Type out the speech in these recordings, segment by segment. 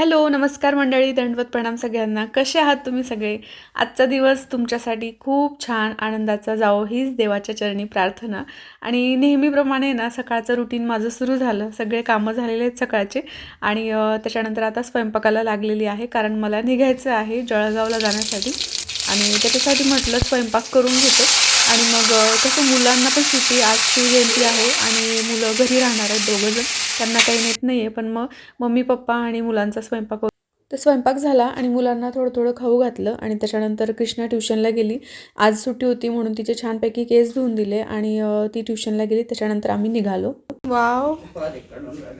Hello नमस्कार मंडळी दंडवत प्रणाम सगळ्यांना. कसे आहात तुम्ही सगळे? आजचा दिवस तुमच्यासाठी खूप छान आनंदाचा जावो हीच देवाच्या चरणी प्रार्थना. आणि नेहमीप्रमाणे ना सकाळचं रुटीन माझं सुरू झालं. सगळे कामं झालेले आहेत सकाळचे. आणि त्याच्यानंतर आता स्वयंपाकाला लागलेली आहे कारण मला निघायचं आहे जळगावला जाण्यासाठी. आणि त्याच्यासाठी म्हटलं स्वयंपाक करून घेते. आणि मग कसं मुलांना पण सुट्टी आज शिवजयंती आहे आणि मुलं घरी राहणार आहेत दोघंजण त्यांना काही नेत नाही आहे पण मग मम्मी पप्पा आणि मुलांचा स्वयंपाक वगैरे- तर स्वयंपाक झाला आणि मुलांना थोडं थोडं खाऊ घातलं आणि त्याच्यानंतर कृष्णा ट्युशनला गेली. आज सुट्टी होती म्हणून तिचे छानपैकी केस धुवून दिले आणि ती ट्युशनला गेली. त्याच्यानंतर आम्ही निघालो. वाव.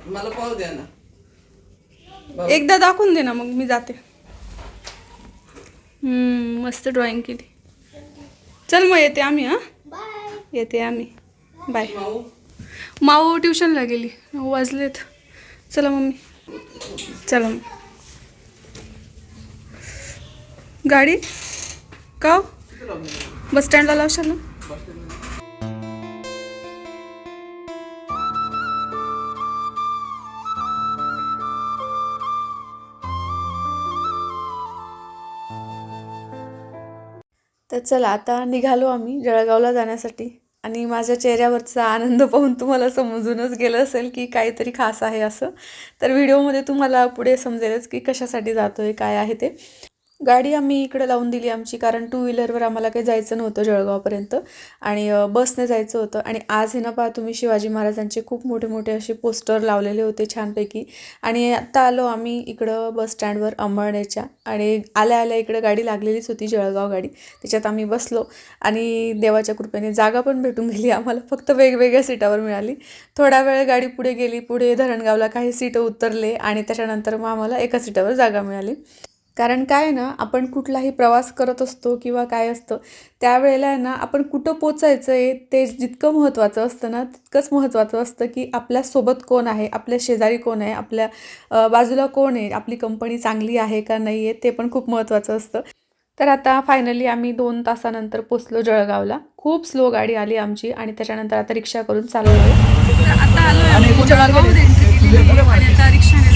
मला पाहू द्या ना. एकदा दाखवून दे ना मग मी जाते. मस्त ड्रॉइंग केली. चल मग येते आम्ही हां? येते आम्ही. बाय माऊ माऊ ट्युशनला गेली. नऊ वाजलेत. चला मम्मी. चला मग गाडी? का हो? बस स्टँडला लावशाल ना? चला आता निघालो आम्ही जळगावला जाण्यासाठी. आणि माझ्या चेहऱ्यावरचा आनंद पाहून तुम्हाला समजूनच गेलं असेल की काहीतरी खास आहे असं. तर व्हिडिओमध्ये तुम्हाला पुढे समजेलच की कशासाठी जातो आहे काय आहे ते. गाडी आम्ही इकडे लावून दिली आमची कारण टू व्हीलरवर आम्हाला काही जायचं नव्हतं जळगावपर्यंत. आणि बसने जायचं होतं. आणि आज हे ना पहा तुम्ही शिवाजी महाराजांचे खूप मोठे मोठे असे पोस्टर लावलेले होते छानपैकी. आणि आत्ता आलो आम्ही इकडं बस स्टँडवर आणि आल्या आल्या इकडं गाडी लागलेलीच होती जळगाव गाडी. त्याच्यात आम्ही बसलो. आणि देवाच्या कृपेने जागा पण भेटून गेली. आम्हाला फक्त वेगवेगळ्या सीटावर मिळाली. थोडा वेळ गाडी पुढे गेली. पुढे धरणगावला काही सीटं उतरले. आणि त्याच्यानंतर मग आम्हाला एका सीटावर जागा मिळाली. कारण काय आहे ना आपण कुठलाही प्रवास करत असतो किंवा काय असतं त्यावेळेला आहे ना आपण कुठं पोचायचं आहे ते जितकं महत्त्वाचं असतं ना तितकंच महत्त्वाचं असतं की आपल्यासोबत कोण आहे आपल्या शेजारी कोण आहे आपल्या बाजूला कोण आहे आपली कंपनी चांगली आहे का नाही आहे ते पण खूप महत्त्वाचं असतं. तर आता फायनली आम्ही दोन तासानंतर पोचलो जळगावला. खूप स्लो गाडी आली आमची आणि त्याच्यानंतर आता रिक्षा करून चालवलं आहे आता आलो जळगाव रिक्षाने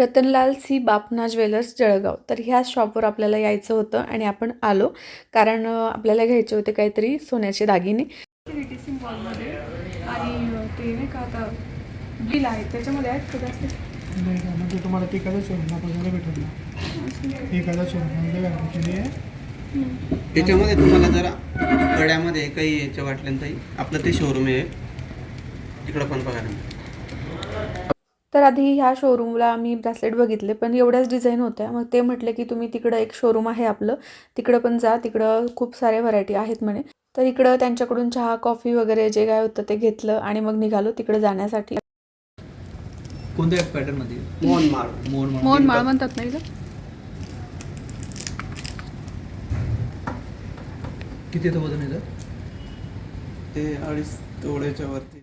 रतनलाल सी बापना ज्वेलर्स जळगाव. तर ह्या शॉपवर आपल्याला यायचं होतं आणि आपण आलो. कारण आपल्याला घ्यायचे होते काहीतरी सोन्याचे दागिने. आणि ते नाही का आता बिल आहे. त्याच्यामध्ये आहेत म्हणजे तुम्हाला शोरूमला बघायला शोरूममध्ये त्याच्यामध्ये तुम्हाला जरा गड्यामध्ये काही याच्या वाटल्यानंतर आपलं ते शोरूम आहे. तिकडं पण बघायला. तर आधी ह्या शोरूमला मी ब्रासलेट बघितले पण एवढ्याच डिझाईन होत्या. मग ते म्हटले की तुम्ही तिकडं एक शोरूम आहे आपलं. तिकडं पण जा तिकडं खूप साऱ्या व्हरायटी आहेत म्हणे. तर इकडं त्यांच्याकडून चहा कॉफी वगैरे जे काय होतं ते घेतलं आणि मग निघालो तिकडं जाण्यासाठी. कोणत्या पॅटर्नमध्ये? मोहनमाळ. मोहन मोहन माळ म्हणतात नाही का किती येतं वजन येतं ते अडीच तोड्याच्या वरती.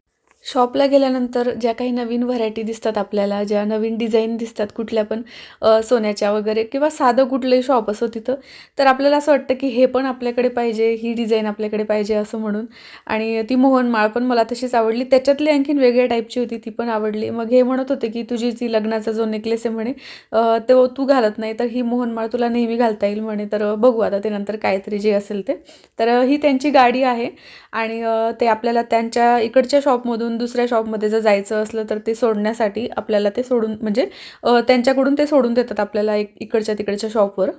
शॉपला गेल्यानंतर ज्या काही नवीन व्हरायटी दिसतात आपल्याला ज्या नवीन डिझाईन दिसतात कुठल्या पण सोन्याच्या वगैरे किंवा साधं कुठलंही शॉप असो तिथं तर आपल्याला असं वाटतं की हे पण आपल्याकडे पाहिजे ही डिझाईन आपल्याकडे पाहिजे असं म्हणून. आणि ती मोहनमाळ पण मला तशीच आवडली. त्याच्यातली आणखीन वेगळ्या टाईपची होती ती पण आवडली. मग हे म्हणत होते की तुझी ती लग्नाचा जो नेकलेस आहे म्हणे तो तू घालत नाही तर ही मोहनमाळ तुला नेहमी घालता येईल म्हणे. तर बघू आता ते नंतर काहीतरी जे असेल ते. तर ही त्यांची गाडी आहे आणि ते आपल्याला त्यांच्या इकडच्या शॉपमधून दुसऱ्या शॉपमध्ये जर जायचं असलं तर ते सोडण्यासाठी आपल्याला ते सोडून म्हणजे त्यांच्याकडून ते सोडून देतात आपल्याला एक इकडच्या तिकडच्या शॉपवर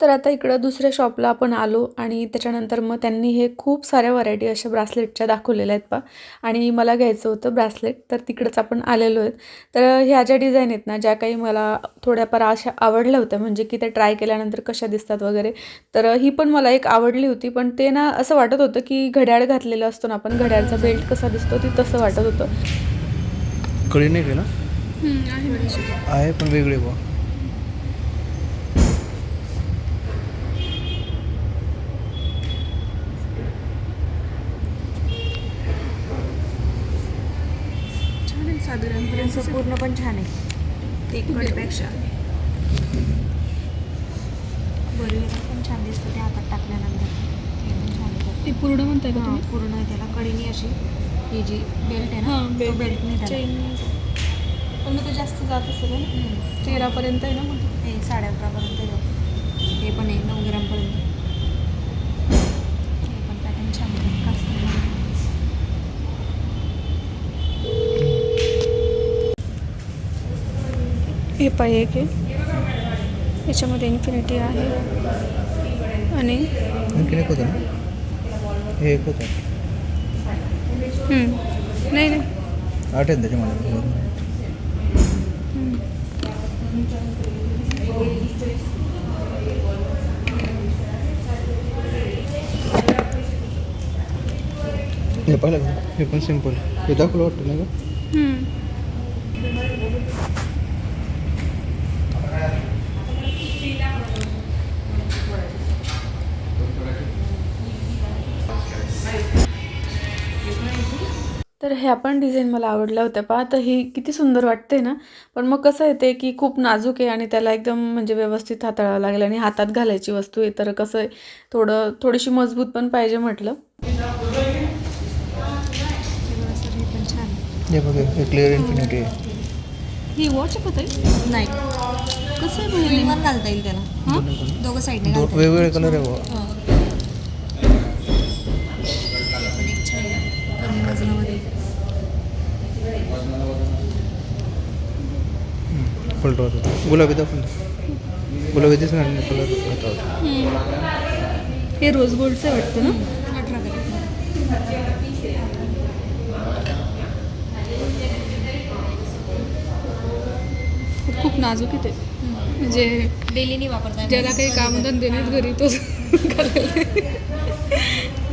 तर आता इकडं दुसऱ्या शॉपला आपण आलो आणि त्याच्यानंतर मग त्यांनी हे खूप साऱ्या व्हरायटी अशा ब्रासलेटच्या दाखवलेल्या आहेत पा आणि मला घ्यायचं होतं ब्रासलेट तर तिकडंच आपण आलेलो आहेत. तर ह्या ज्या डिझाईन आहेत ना ज्या काही मला थोड्याफार अशा आवडल्या होत्या म्हणजे की ते ट्राय केल्यानंतर कशा दिसतात वगैरे तर ही पण मला एक आवडली होती. पण ते ना असं वाटत होतं की घड्याळ घातलेलं असतो ना आपण घड्याळचा बेल्ट कसा दिसतो ती तसं वाटत होतं. कळी नाही आहे पण वेगळे बा छान आहे साधारण पूर्ण पण छान आहे. तिखटपेक्षा बरोबर पण छान दिसतं ते हातात टाकल्यानंतर. एकदम छान. ते पूर्ण म्हणताय का तुम्ही? पूर्ण त्याला. कळीने अशी ही जी बेल्ट आहे ना तो बेल्ट. चेन पण मग ते जास्त जात असेल ना. तेरापर्यंत आहे ना मग हे साडे अकरापर्यंत हे पण आहे नऊ ग्रामपर्यंत. हे पाय एक आहे. याच्यामध्ये इन्फिनिटी आहे. आणि आणखीन एक होतं ना? हे एक होतं. हम्म, नाही नाही. आठ आहेत त्याच्यामध्ये. हे पाहिलं का? हे पण सिंपल हे दाखवलं वाटतं नाही का? तर ह्या पण डिझाईन मला आवडल्या होत्या. पहा तर ही किती सुंदर वाटते ना. पण मग कसं येते की खूप नाजूक आहे आणि त्याला एकदम म्हणजे व्यवस्थित हाताळावं लागेल आणि हातात घालायची वस्तू आहे. तर कसं आहे थोडं थोडीशी मजबूत पण पाहिजे म्हटलं. क्लिअर इन्फिनिटी ही वॉच नाही. कसं घालता येईल त्याला. दोघं साईडने वेगवेगळे कलर आहे बुवा. हां. पण एक छान आहे कमी वजनामध्ये हम्म, पलटं होतं गुलाबी दाखवून दे. गुलाबी दिसणार नाही कलर होता होता हे रोज गोल्डचं आहे वाटतं ना अठरा खूप नाजूक आहे ते म्हणजे डेली नाही वापरता येणार. ज्याला काही कामधंदे नाहीत घरी तोच घालायला.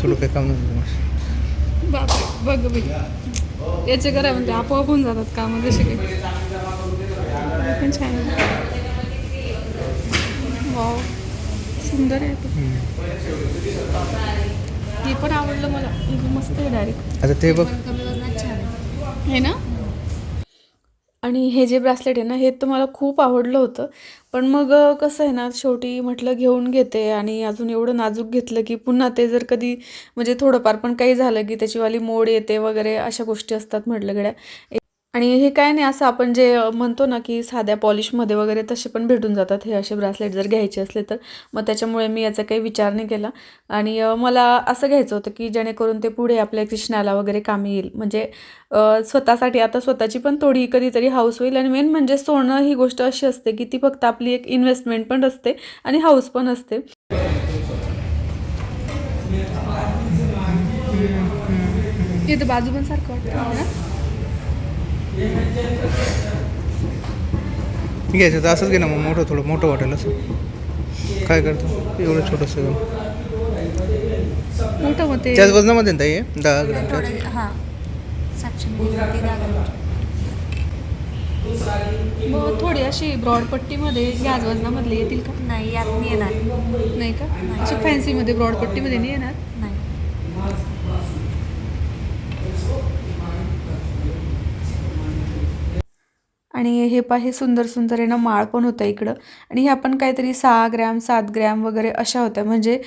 तुला काही काम बापरे बघ बाई याचे करा म्हणजे आपोआप होऊन जातात कामं जसे काही पण छान आहे. वाव सुंदर आहे ते. पण आवडलं मला. मस्त आहे डायरेक्ट आता ते बघ. आहे. ना? आणि हे जे ब्रासलेट आहे ना हे तर मला खूप आवडलं होतं. पण मग कसं आहे ना शेवटी म्हटलं घेऊन घेते आणि अजून एवढं नाजूक घेतलं की पुन्हा ते जर कधी म्हणजे थोडंफार पण काही झालं की त्याचीवाली मोड येते वगैरे अशा गोष्टी असतात म्हटलं गड्या. आणि हे काय नाही असं आपण जे म्हणतो ना की साध्या पॉलिशमध्ये वगैरे तसे पण भेटून जातात. हे असे ब्रासलेट जर घ्यायचे असले तर. मग त्याच्यामुळे मी याचा काही विचार नाही केला. आणि मला असं घ्यायचं होतं की जेणेकरून ते पुढे आपल्या कृष्णाला वगैरे कामी येईल. म्हणजे स्वतःसाठी आता स्वतःची पण थोडी कधीतरी हाऊस होईल. आणि मेन म्हणजे सोनं ही गोष्ट अशी असते की ती फक्त आपली एक इन्व्हेस्टमेंट पण असते आणि हाऊस पण असते. इथं बाजू पण सारखं वाटतं. घ्यायचं तर असंच घे ना मग मोठं थोडं मोठं वाटेल असं. काय करतो? एवढं छोटंसं मोठं मग ते त्याच वजनामध्ये ना ताई? हे? दहा ग्रामच्या हां मग थोडी अशी ब्रॉड पट्टीमध्ये याच वजनामधले येतील का? नाही यात नाही येणार. नाही का? अशी फॅन्सीमध्ये ब्रॉड पट्टीमध्ये नाही येणार नाही आणि हे पा हे सुंदर सुंदर आहे ना माळ पण होता इकडं. आणि हे पण काहीतरी सहा ग्रॅम सात ग्रॅम वगैरे अशा होत्या. म्हणजे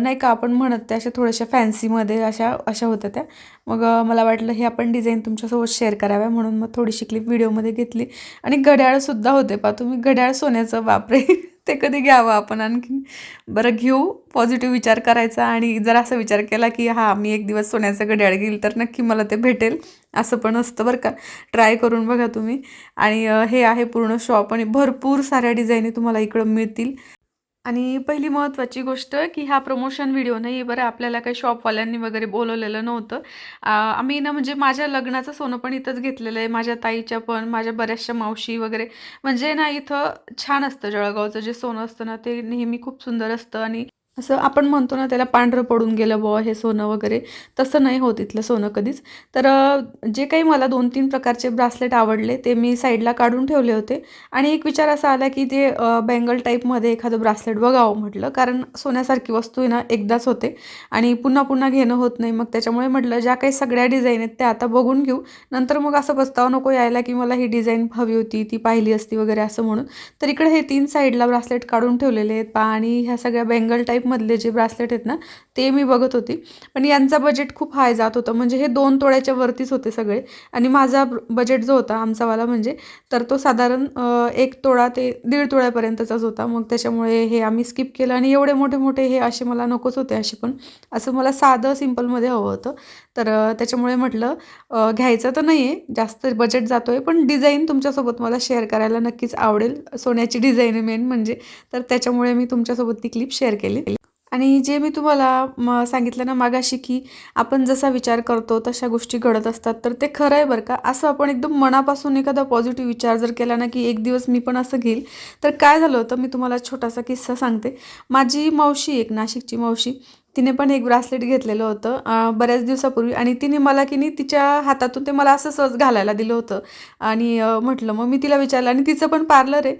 नाही का आपण म्हणत त्या अशा थोड्याशा फॅन्सीमध्ये अशा अशा होत्या त्या. मग मला वाटलं हे आपण डिझाईन तुमच्यासोबत शेअर कराव्या म्हणून मग थोडीशी क्लिप व्हिडिओमध्ये घेतली. आणि घड्याळसुद्धा होते पा तुम्ही घड्याळ सोन्याचं बापरे ते कधी घ्यावं आपण? आणखी बरं घेऊ पॉझिटिव्ह विचार करायचा आणि जर असा विचार केला की हां मी एक दिवस सोन्याचं घड्याळ घेईल तर नक्की मला ते भेटेल. असं पण असतं बरं का. ट्राय करून बघा तुम्ही. आणि हे आहे पूर्ण शॉप आणि भरपूर साऱ्या डिझाईनी तुम्हाला इकडं मिळतील. आणि पहिली महत्त्वाची गोष्ट की हा प्रमोशन व्हिडिओ नाही बरं आपल्याला काही शॉपवाल्यांनी वगैरे बोलवलेलं नव्हतं. आम्ही ना म्हणजे माझ्या लग्नाचं सोनं पण इथंच घेतलेलं आहे. माझ्या ताईच्या पण माझ्या बऱ्याचशा मावशी वगैरे. म्हणजे ना इथं छान असतं जळगावचं जे सोनं असतं ना ते नेहमी खूप सुंदर असतं आणि असं आपण म्हणतो ना त्याला पांढरं पडून गेलं बुवा हे सोनं वगैरे. तसं नाही होत इथलं सोनं कधीच. तर जे काही मला दोन तीन प्रकारचे ब्रासलेट आवडले ते मी साईडला काढून ठेवले होते. आणि एक विचार असा आला की ते बँगल टाईपमध्ये एखादं ब्रासलेट बघावं म्हटलं. कारण सोन्यासारखी वस्तू आहे ना एकदाच होते. आणि पुन्हा पुन्हा घेणं होत नाही. मग त्याच्यामुळे म्हटलं ज्या काही सगळ्या डिझाईन आहेत त्या आता बघून घेऊ. नंतर मग असं पस्तावा नको यायला की मला ही डिझाईन हवी होती ती पाहिली असती वगैरे असं म्हणून. तर इकडे हे तीन साईडला ब्रासलेट काढून ठेवलेले आहेत. पा आणि ह्या सगळ्या बँगल टाईप मधले जे ब्रासलेट आहेत ना ते मी बघत होती. पण यांचा बजेट खूप हाय जात होतं. म्हणजे हे दोन तोळ्याच्या वरतीच होते सगळे. आणि माझा बजेट जो होता आमचावाला म्हणजे तर तो साधारण एक तोळा ते दीड तोळ्यापर्यंतचाच होता. मग त्याच्यामुळे हे आम्ही स्किप केलं. आणि एवढे मोठे मोठे हे असे मला नकोच होते असे पण. असं मला साधं सिम्पलमध्ये हवं होतं. तर त्याच्यामुळे म्हटलं घ्यायचं तर नाही आहे जास्त बजेट जातो आहे पण डिझाईन तुमच्यासोबत मला शेअर करायला नक्कीच आवडेल. सोन्याची डिझाईन मेन म्हणजे. तर त्याच्यामुळे मी तुमच्यासोबत ती क्लिप शेअर केली. आणि जे मी तुम्हाला म सांगितलं ना मागाशी की आपण जसा विचार करतो तशा गोष्टी घडत असतात. तर ते खरं आहे बरं का. असं आपण एकदम मनापासून एखादा पॉझिटिव्ह विचार जर केला ना की एक दिवस मी पण असं घेईल. तर काय झालं होतं मी तुम्हाला छोटासा किस्सा सांगते. माझी मावशी एक नाशिकची मावशी तिने पण एक ब्रासलेट घेतलेलं होतं बऱ्याच दिवसापूर्वी. आणि तिने मला की नाही तिच्या हातातून ते मला असं सहज घालायला दिलं होतं. आणि म्हटलं मग मी तिला विचारलं. आणि तिचं पण पार्लर आहे.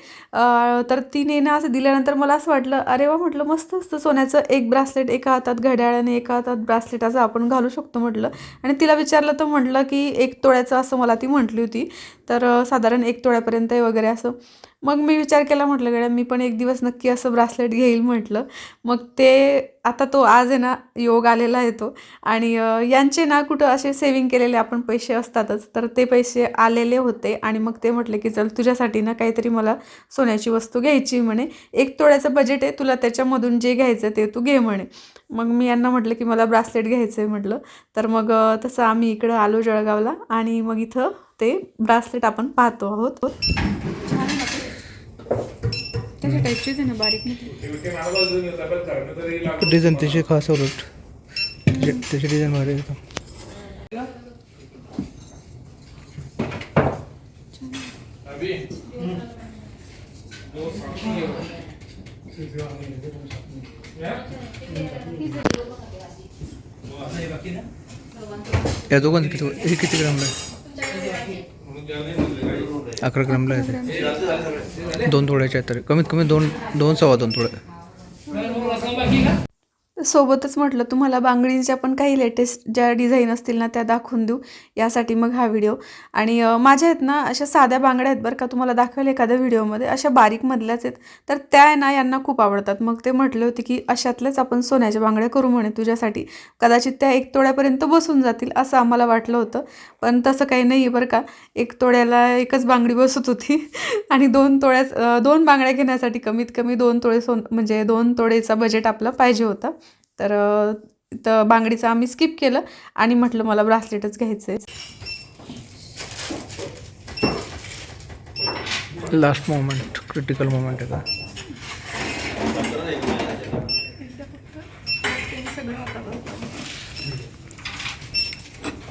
तर तिने ना असं दिल्यानंतर मला असं वाटलं अरे वा! म्हटलं मस्त असतं सोन्याचं एक ब्रासलेट एका हातात घड्याळ आणि एका हातात ब्रासलेट असं आपण घालू शकतो. म्हटलं. आणि तिला विचारलं तर म्हटलं की एक तोळ्याचं असं मला ती म्हटली होती. तर साधारण एक तोळ्यापर्यंत आहे वगैरे असं. मग मी विचार केला म्हटलं गड्या मी पण एक दिवस नक्की असं ब्रासलेट घेईल म्हटलं. मग ते आता तो आज आहे ना योग आलेला आहे तो. आणि यांचे ना कुठं असे सेविंग केलेले आपण पैसे असतातच तर ते पैसे आलेले होते. आणि मग ते म्हटले की चल तुझ्यासाठी ना काहीतरी मला सोन्याची वस्तू घ्यायची म्हणे. एक तोळ्याचं बजेट आहे तुला त्याच्यामधून जे घ्यायचं ते तू घे म्हणे. मग मी यांना म्हटलं की मला ब्रासलेट घ्यायचं आहे म्हटलं. तर मग तसं आम्ही इकडं आलो जळगावला आणि मग इथं ते ब्रासलेट आपण पाहतो आहोत. त्याच्या टाईपचीच आहे ना बारीक डिझाईन त्याची खास उलट त्याची डिझाईन भारी एकदम. या दोघांचं किती हे किती ग्रामला आहे? अकरा ग्रामला आहे ते. दोन थोड्याच्या आहेत तरी. कमीत कमी दोन दोन सव्वा दोन तोळे सोबतच म्हटलं तुम्हाला बांगडींच्या पण काही लेटेस्ट ज्या डिझाईन असतील ना त्या दाखवून देऊ. यासाठी मग हा व्हिडिओ आणि माझ्या आहेत ना अशा साध्या बांगड्या आहेत बरं का तुम्हाला दाखवेल एखाद्या व्हिडिओमध्ये अशा बारीकमधल्याच आहेत. तर त्या आहे ना यांना खूप आवडतात. मग ते म्हटले होते की अशातल्याच आपण सोन्याच्या बांगड्या करू म्हणे तुझ्यासाठी. कदाचित त्या एक तोड्यापर्यंत बसून जातील असं आम्हाला वाटलं होतं. पण तसं काही नाही आहे बरं का. एक तोड्याला एकच बांगडी बसत होती. आणि दोन तोळ्याच दोन बांगड्या घेण्यासाठी कमीत कमी दोन तोळे सोन म्हणजे दोन तोळेचा बजेट आपला पाहिजे होता. तर तर बांगडीचं आम्ही स्किप केलं आणि म्हटलं मला ब्रासलेटच घ्यायचं आहे लास्ट मोमेंट क्रिटिकल मोमेंट आहे का?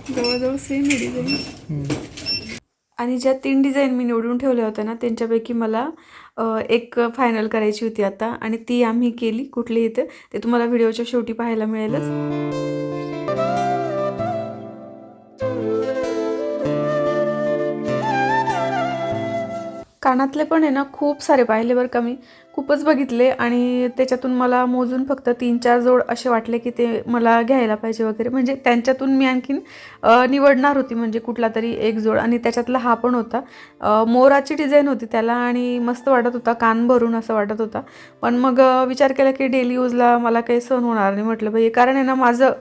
जवळजवळ सेम डिझाईन आणि ज्या तीन डिझाईन मी निवडून ठेवल्या होत्या ना त्यांच्यापैकी मला एक फायनल करायची होती आता आणि ती आम्ही केली कुठली इथे ते तुम्हाला व्हिडिओच्या शेवटी पाहायला मिळेलच. कानातले पण आहे ना खूप सारे पाहिले बरं का मी. खूपच बघितले आणि त्याच्यातून मला मोजून फक्त तीन चार जोड असे वाटले की ते मला घ्यायला पाहिजे वगैरे. म्हणजे त्यांच्यातून मी आणखीन निवडणार होती म्हणजे कुठला तरी एक जोड. आणि त्याच्यातला हा पण होता. मोराची डिझाईन होती त्याला आणि मस्त वाटत होता कान भरून असं वाटत होता. पण मग विचार केला की डेली यूजला मला काही सहन होणार नाही. म्हटलं पाहिजे कारण आहे ना माझं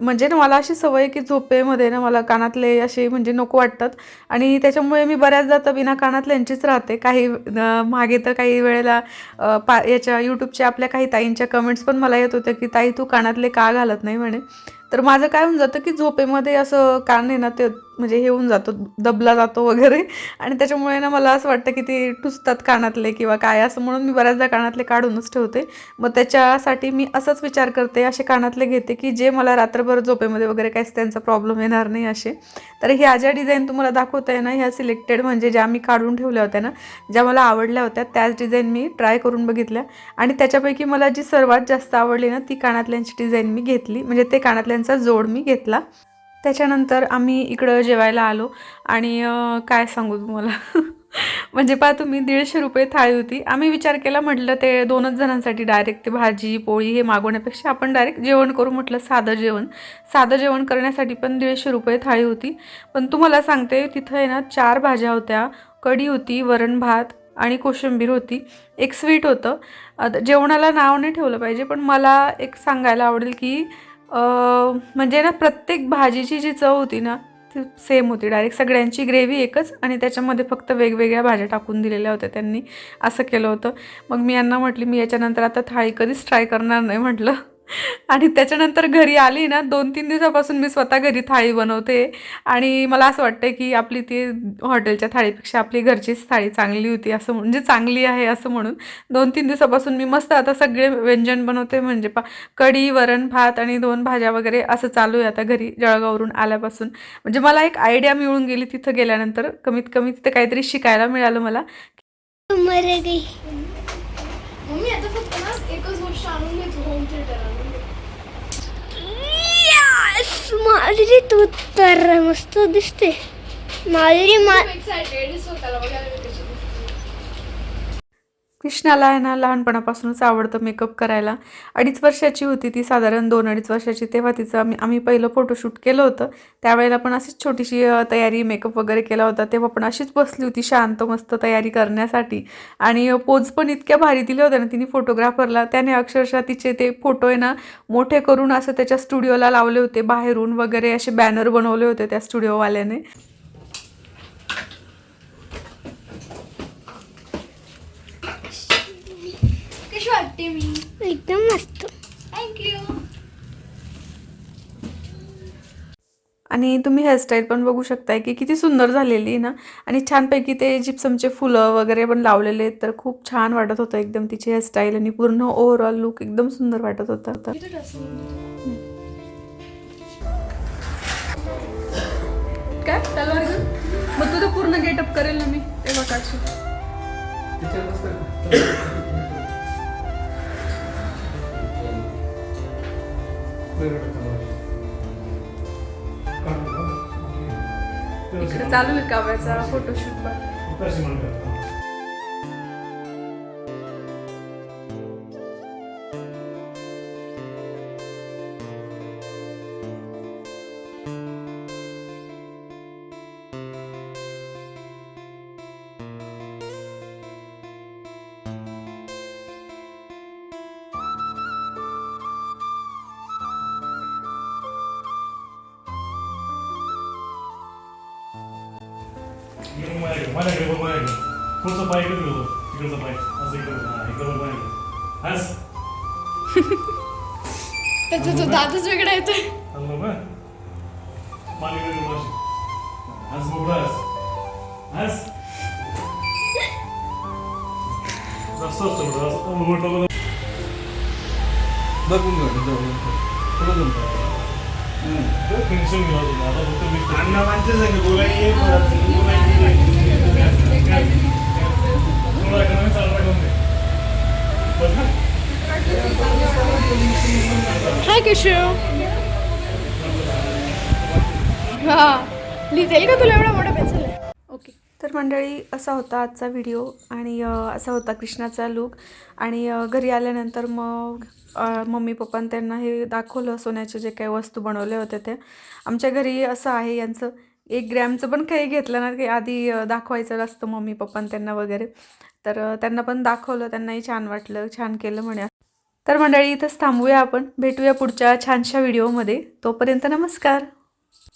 म्हणजे ना मला अशी सवय आहे की झोपेमध्ये ना मला कानातले असे म्हणजे नको वाटतात. आणि त्याच्यामुळे मी बऱ्याचदा तर बिना कानातल्यांचीच राहते. काही मागे तर काही वेळेला पा याच्या यूट्यूबच्या आपल्या काही ताईंच्या कमेंट्स पण मला येत होत्या की ताई तू कानातले का घालत नाही? म्हणे. तर माझं काय होऊन जातं की झोपेमध्ये असं कान आहे ना ते म्हणजे हे होऊन जातो दबला जातो वगैरे. आणि त्याच्यामुळे ना मला असं वाटतं की ते टुचतात कानातले किंवा काय असं म्हणून मी बऱ्याचदा कानातले काढूनच ठेवते. मग त्याच्यासाठी मी असंच विचार करते असे कानातले घेते की जे मला रात्रभर झोपेमध्ये वगैरे काहीच त्यांचा प्रॉब्लेम येणार नाही असे. तर ह्या ज्या डिझाईन तुम्हाला दाखवत आहे ना ह्या सिलेक्टेड म्हणजे ज्या मी काढून ठेवल्या होत्या ना ज्या मला आवडल्या होत्या त्याच डिझाईन मी ट्राय करून बघितल्या. आणि त्याच्यापैकी मला जी सर्वात जास्त आवडली ना ती कानातल्यांची डिझाईन मी घेतली. म्हणजे ते त्यांचा जोड मी घेतला. त्याच्यानंतर आम्ही इकडं जेवायला आलो. आणि काय सांगू तुम्हाला? म्हणजे पहा तुम्ही दीडशे रुपये थाळी होती. आम्ही विचार केला म्हटलं ते दोनच जणांसाठी डायरेक्ट ते भाजी पोळी हे मागवण्यापेक्षा आपण डायरेक्ट जेवण करू म्हटलं साधं जेवण. साधं जेवण करण्यासाठी पण दीडशे रुपये थाळी होती. पण तुम्हाला सांगते तिथं आहे ना चार भाज्या होत्या. कढी होती वरण भात आणि कोशिंबीर होती. एक स्वीट होतं. जेवणाला नाव नाही ठेवलं पाहिजे पण मला एक सांगायला आवडेल की म्हणजे ना प्रत्येक भाजीची जी चव होती ना ती सेम होती. डायरेक्ट सगळ्यांची ग्रेव्ही एकच आणि त्याच्यामध्ये फक्त वेगवेगळ्या भाज्या टाकून दिलेल्या होत्या त्यांनी. असं केलं होतं. मग मी यांना म्हटली मी याच्यानंतर आता थाळी कधीच ट्राय करणार नाही म्हटलं. आणि त्याच्यानंतर घरी आली ना दोन तीन दिवसापासून मी स्वतः घरी थाळी बनवते. आणि मला असं वाटतं की आपली ती हॉटेलच्या थाळीपेक्षा आपली घरचीच थाळी चांगली होती असं म्हणजे चांगली आहे असं म्हणून. दोन तीन दिवसापासून मी मस्त आता सगळे व्यंजन बनवते म्हणजे पा कढी वरण भात आणि दोन भाज्या वगैरे असं चालू आहे आता घरी जळगावरून आल्यापासून. म्हणजे मला एक आयडिया मिळून गेली तिथं गेल्यानंतर कमीत कमी तिथं काहीतरी शिकायला मिळालं मला. मम्मी आता फक्त ना एकच गोष्ट आणून घे तू होम थिएटर आणून घे यस माधुरी तू तर मस्त दिसते. माधुरी मा एक्साइटेड स्वतःला बघायला. कृष्णाला आहे ना लहानपणापासूनच आवडतं मेकअप करायला. अडीच वर्षाची होती ती साधारण दोन अडीच वर्षाची. तेव्हा तिचं आम्ही आम्ही पहिलं फोटोशूट केलं होतं. त्यावेळेला पण अशीच छोटीशी तयारी मेकअप वगैरे केला होता. तेव्हा पण अशीच बसली होती शांत मस्त तयारी करण्यासाठी. आणि पोज पण इतक्या भारी दिल्या होत्या ना तिने फोटोग्राफरला त्याने अक्षरशः तिचे ते फोटो आहे ना मोठे करून असं त्याच्या स्टुडिओला लावले होते. बाहेरून वगैरे असे बॅनर बनवले होते त्या स्टुडिओवाल्याने कशी वाटते मी? एकदम मस्त. थँक्यू आणि तुम्ही हेअरस्टाईल पण बघू शकताय की किती सुंदर झालेली आहे ना. आणि छानपैकी ते जिप्समचे फुलं वगैरे पण लावलेले आहेत तर खूप छान वाटत होतं एकदम तिची हेअरस्टाईल आणि पूर्ण ओव्हरऑल लुक एकदम सुंदर वाटत होता तर काय? मग तुझं पूर्ण गेटअप करेल ना मी. तेव्हा काढशील इकडे चालू आहे काव्याचा फोटोशूट पण पुढचा पाय इकडे होतो इकडचा पाय. असं इकडे हा इकडे माझ्याकडे हस. त्याचा तो दातच वेगळा येतोय. हल्लो बघ मालिकडे बघ हस बघ हस हस. जास्त असतं बघ. असं बघून घेऊ जवळून. जाऊन पाहा. टेन्शन घेऊ अजून आता फक्त मी अण्णा माणसं सांगे बोलायची हाय केशव हा. लिहिता का तुला एवढा मोठा पेन्सिल आहे? ओके तर मंडळी असा होता आजचा व्हिडिओ आणि असा होता कृष्णाचा लूक आणि घरी आल्यानंतर मग मम्मी पप्पांनी त्यांना हे दाखवलं सोन्याचे जे काही वस्तू बनवले होते ते. आमच्या घरी असं आहे यांचं एक ग्रॅमचं पण काही घेतलं ना की आधी दाखवायचं असतं मम्मी पप्पा त्यांना वगैरे. तर त्यांना पण दाखवलं त्यांनाही छान वाटलं छान केलं म्हणे. तर मंडळी इथंच थांबूया आपण. भेटूया पुढच्या छानशा व्हिडिओमध्ये. तोपर्यंत नमस्कार.